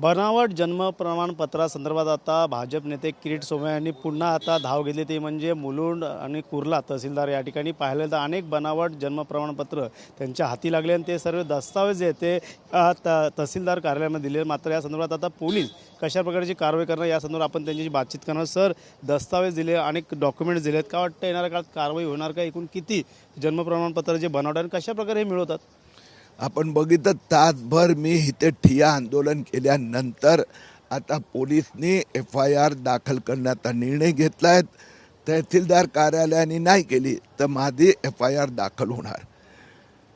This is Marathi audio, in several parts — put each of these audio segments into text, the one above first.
बनावट जन्म प्रमाणपत्रासंदर्भात आता भाजप नेते किरीट सोमय्या यांनी पुन्हा आता धाव घेतली. ती म्हणजे मुलुंड आणि कुर्ला तहसीलदार या ठिकाणी पाहिलं. तर अनेक बनावट जन्म प्रमाणपत्र त्यांच्या हाती लागले आणि ते सर्व दस्तावेज जे ते त तहसीलदार कार्यालयामध्ये दिले. मात्र या संदर्भात आता पोलीस कशा प्रकारची कारवाई करणार या संदर्भात आपण त्यांच्याशी बातचीत करणार सर दस्तावेज दिले अनेक डॉक्युमेंट्स दिलेत. का वाटतं येणाऱ्या काळात कारवाई होणार का? एकूण किती जन्म प्रमाणपत्र जे बनवतात आणि कशा प्रकारे हे मिळवतात? आपण बघितलं तासभर मी इथे ठिया आंदोलन केल्यानंतर आता पोलिसनी एफ आय आर दाखल करण्याचा निर्णय घेतला आहे तहसीलदार कार्यालयाने नाही केली तर माझी एफ आय आर दाखल होणार.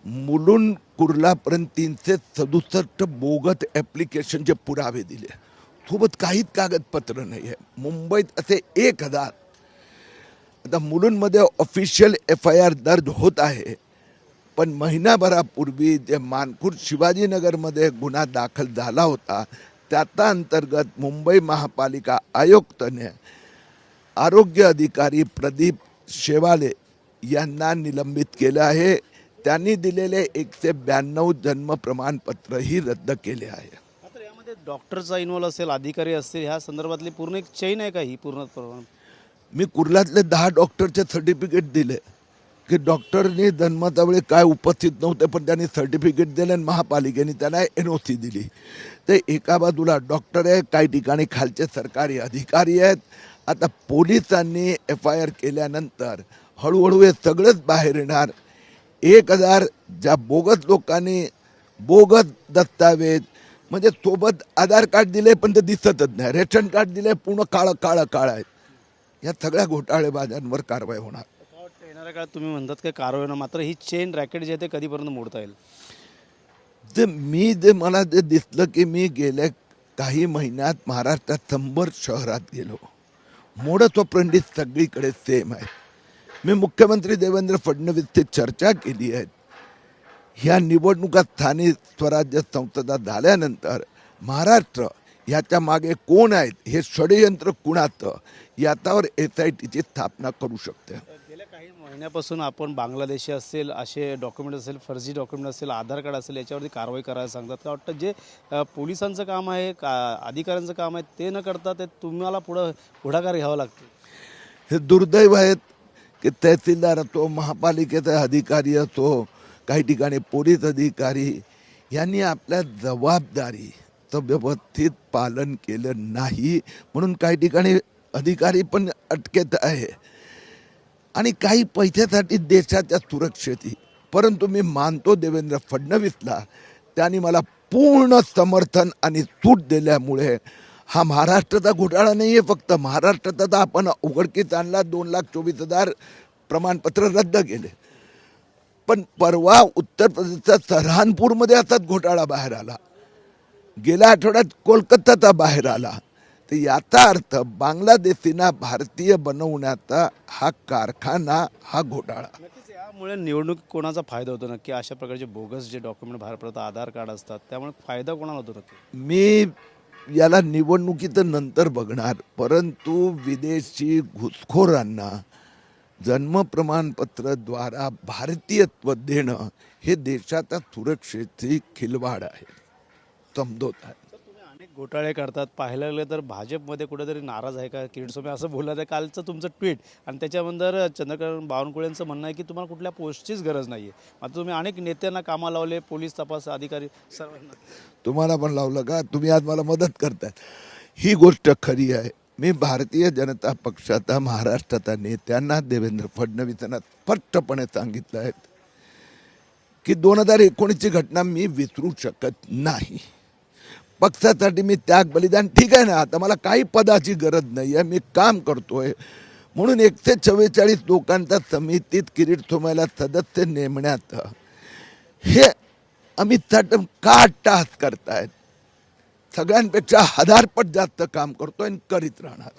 मुलुंड कुर्लापर्यंत तीनशे सदुसष्ट बोगत ॲप्लिकेशनचे पुरावे दिले. सोबत काहीच कागदपत्र नाही आहे मुंबईत असे एक हजार. आता मुलुंडमध्ये ऑफिशियल एफ आय आर दर्ज होत आहे. पण महिनाभरापूर्वी जे मानखुर्द शिवाजीनगरमध्ये गुन्हा दाखल झाला होता त्याचा अंतर्गत मुंबई महापालिका आयुक्ताने आरोग्य अधिकारी प्रदीप शेवाले यांना निलंबित केलं आहे. त्यांनी दिलेले एकशे ब्याण्णव जन्म प्रमाणपत्रही रद्द केले आहे. यामध्ये डॉक्टरचा इन्व्हॉल्व असेल अधिकारी असतील ह्या संदर्भातली पूर्ण एक चेन आहे का ही पूर्ण प्रमाण? मी कुर्लातले दहा डॉक्टरचे सर्टिफिकेट दिले. की डॉक्टरनी जन्मतावेळी काय उपस्थित नव्हते पण त्यांनी सर्टिफिकेट दिले आणि महापालिकेने त्यांना एन ओ सी दिली. ते एका बाजूला डॉक्टर आहे काही ठिकाणी खालचे सरकारी अधिकारी आहेत. आता पोलिसांनी एफ आय आर केल्यानंतर हळूहळू हे सगळंच बाहेर येणार. एक हजार ज्या बोगस लोकांनी बोगस दस्तावेज म्हणजे सोबत आधार कार्ड दिले पण ते दिसतच नाही. रेशन कार्ड दिले पूर्ण काळं काळं काळं आहे. या सगळ्या घोटाळेबाजांवर कारवाई होणार. येणाऱ्या काळात तुम्ही म्हणतात की कारवाई मात्र ही चेन रॅकेट जे आहे ते कधीपर्यंत मोडता येईल? जे मी जे मला जे दिसलं की मी गेल्या काही महिन्यात महाराष्ट्रात शंभर शहरात गेलो. मोडत ऑपरेंडी सगळीकडे सेम आहे. मी मुख्यमंत्री देवेंद्र फडणवीसची चर्चा केली आहे. ह्या निवडणुका स्थानिक स्वराज्य संसदा झाल्यानंतर महाराष्ट्र याच्या मागे कोण आहेत हे षडयंत्र कुणाचं? याच्यावर एस आय टीची स्थापना करू शकते. महिन्यापासून आपण बांगलादेशी असेल असे डॉक्युमेंट असेल फर्जी डॉक्युमेंट असेल आधार कार्ड असेल याच्यावरती कारवाई करायला सांगतात. का वाटतं जे पोलिसांचं काम आहे का अधिकाऱ्यांचं काम आहे ते न करता ते तुम्हाला पुढं पुढाकार घ्यावा लागतो. हे दुर्दैव आहेत की तहसीलदार असतो महापालिकेचा अधिकारी असतो काही ठिकाणी पोलीस अधिकारी यांनी आपल्या जबाबदारीचं व्यवस्थित पालन केलं नाही. म्हणून काही ठिकाणी अधिकारी पण अटकेत आहे. आणि काही पैशासाठी देशाच्या सुरक्षेची परंतु मी मानतो देवेंद्र फडणवीसला त्यांनी मला पूर्ण समर्थन आणि सूट दिल्यामुळे हा महाराष्ट्राचा घोटाळा नाही आहे फक्त. महाराष्ट्राचा आपण उघडकीस आणला दोन लाख चोवीस हजार प्रमाणपत्र रद्द केले. पण परवा उत्तर प्रदेशच्या सहारनपूरमध्ये असाच घोटाळा बाहेर आला. गेल्या आठवड्यात कोलकाताचा बाहेर आला. तर याचा अर्थ बांगलादेशींना भारतीय बनवण्याचा हा कारखाना हा घोटाळा. नक्कीच यामुळे निवडणूक कोणाचा फायदा होतो? नक्की अशा प्रकारचे बोगस जे डॉक्युमेंट बाहेर पडतात आधार कार्ड असतात त्यामुळे फायदा कोणाला होतो नक्की? मी याला निवडणुकीचं नंतर बघणार. परंतु विदेशी घुसखोरांना जन्म प्रमाणपत्रद्वारा भारतीयत्व देणं हे देशाच्या सुरक्षेची खिलवाड आहे. समजोत. आहे घोटाळे करतात. पाहायला गेलं तर भाजपमध्ये कुठेतरी नाराज आहे का? किरीट सोमे असं बोलत आहे कालचं तुमचं ट्विट आणि त्याच्यानंतर चंद्रकांत बावनकुळेंचं म्हणणं आहे की तुम्हाला कुठल्या पोस्टचीच गरज नाही आहे मात्र तुम्ही अनेक नेत्यांना कामा लावले पोलीस तपास अधिकारी सर्वांना. तुम्हाला पण लावलं का? तुम्ही आज मला मदत करताय ही गोष्ट खरी आहे. मी भारतीय जनता पक्षाचा महाराष्ट्राचा नेत्यांना देवेंद्र फडणवीसांना स्पष्टपणे सांगितलं आहे की दोन हजार एकोणीसची घटना मी विसरू शकत नाही. पक्षासाठी मी त्याग बलिदान ठीक आहे ना आता मला काही पदाची गरज नाही आहे मी काम करतोय. म्हणून एकशे चव्वेचाळीस लोकांच्या समितीत किरीट सोमायला सदस्य नेमण्यात. हे अमित साटम का टास करतायत? सगळ्यांपेक्षा हजारपट जास्त काम करतोय आणि करीत राहणार.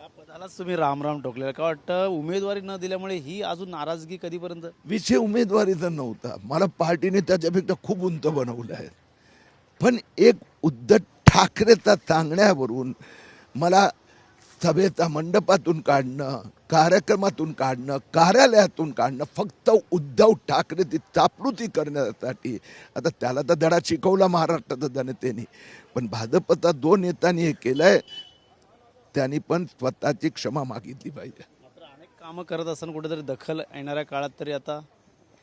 या पदालाच तुम्ही रामराम ठोकलेलं. का वाटतं उमेदवारी न दिल्यामुळे ही अजून नाराजगी कधीपर्यंत? विषय उमेदवारीचा नव्हता. मला पार्टीने त्याच्यापेक्षा खूप उंच बनवलं आहे पण एक उद्धव ठाकरेचा सांगण्यावरून मला सभेचा मंडपातून काढणं कार्यक्रमातून काढणं कार्यालयातून काढणं फक्त उद्धव ठाकरे ती चापलुती करण्यासाठी. आता त्याला तर धडा शिकवला महाराष्ट्राच्या जनतेने. पण भाजपचा दोन नेत्यांनी हे केलंय त्यांनी पण स्वतःची क्षमा मागितली पाहिजे. मात्र अनेक कामं करत असताना कुठेतरी दखल येणाऱ्या काळात तरी आता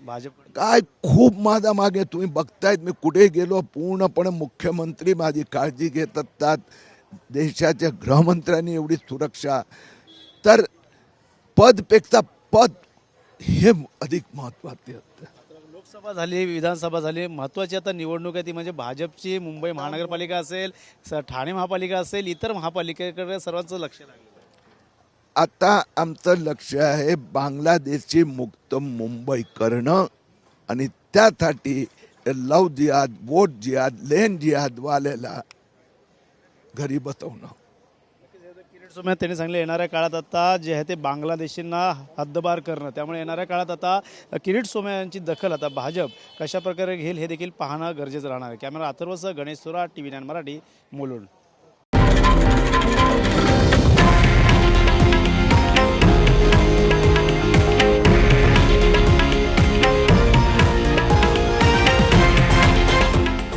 भाजप काय खूप माझा मागे तुम्ही बघतायत मी कुठे गेलो? पूर्णपणे मुख्यमंत्री माझी काळजी घेत असतात. देशाच्या गृहमंत्र्यांनी एवढी सुरक्षा. तर पदपेक्षा पद हे अधिक महत्त्वाचे असतं. लोकसभा झाली विधानसभा झाली. महत्त्वाची आता निवडणूक आहे ती म्हणजे भाजपची मुंबई महानगरपालिका असेल स- ठाणे महापालिका असेल इतर महापालिकेकडे सर्वांचं लक्ष लागलं. आता आमचं लक्ष आहे बांगलादेशची मुक्त मुंबई करणं. आणि त्यासाठी लव जिहाद वोट जिहाद लेन जिहाद वाल्याला घरी बसवणं. किरीट त्यांनी सांगले येणाऱ्या काळात आता जे आहे ते बांगलादेशींना हद्दबार करणं. त्यामुळे येणाऱ्या काळात आता किरीट सोमय्या यांची दखल आता भाजप कशा प्रकारे घेईल हे देखील पाहणं गरजेचं राहणार आहे. Camera अथर्वसह Ganesh Sura T V nine Marathi Mulund.